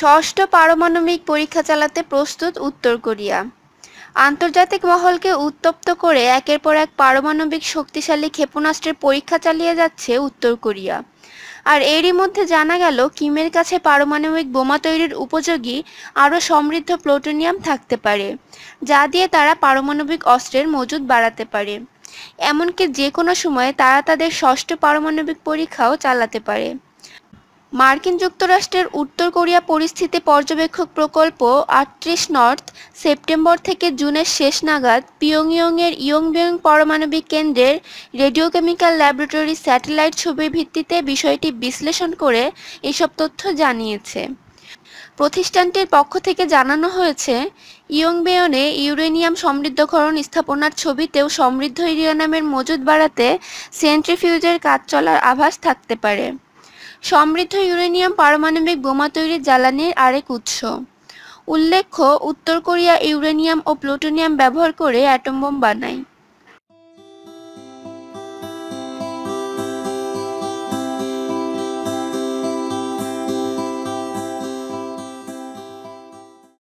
ষষ্ঠ পারমাণবিক পরীক্ষা চালাতে প্রস্তুত উত্তর কোরিয়া। আন্তর্জাতিক মহলকে উত্তপ্ত করে একের পর এক পারমাণবিক শক্তিশালী ক্ষেপণাস্ত্রের পরীক্ষা চালিয়ে যাচ্ছে উত্তর কোরিয়া। আর এরই মধ্যে জানা গেল, কিমের কাছে পারমাণবিক বোমা তৈরির উপযোগী আরও সমৃদ্ধ প্লুটোনিয়াম থাকতে পারে, যা দিয়ে তারা পারমাণবিক অস্ত্রের মজুদ বাড়াতে পারে। এমনকি যে কোনো সময়ে তারা তাদের ষষ্ঠ পারমাণবিক পরীক্ষাও চালাতে পারে। মার্কিন যুক্তরাষ্ট্রের উত্তর কোরিয়া পরিস্থিতি পর্যবেক্ষক প্রকল্প আটত্রিশ নর্থ সেপ্টেম্বর থেকে জুনের শেষ নাগাদ পিয়ংইয়ংয়ের ইয়ংবিয়ং পারমাণবিক কেন্দ্রের রেডিওকেমিক্যাল ল্যাবরেটরি স্যাটেলাইট ছবির ভিত্তিতে বিষয়টি বিশ্লেষণ করে এসব তথ্য জানিয়েছে। প্রতিষ্ঠানটির পক্ষ থেকে জানানো হয়েছে, ইয়ংবেয়নে ইউরেনিয়াম সমৃদ্ধকরণ স্থাপনার ছবিতেও সমৃদ্ধ ইউরেনিয়ামের মজুদ বাড়াতে সেন্ট্রিফিউজের কাজ চলার আভাস থাকতে পারে। সমৃদ্ধ ইউরেনিয়াম পারমাণবিক বোমা তৈরির জ্বালানির আরেক উৎস। উল্লেখ্য, উত্তর কোরিয়া ইউরেনিয়াম ও প্লুটোনিয়াম ব্যবহার করে অ্যাটম বোম বানায়।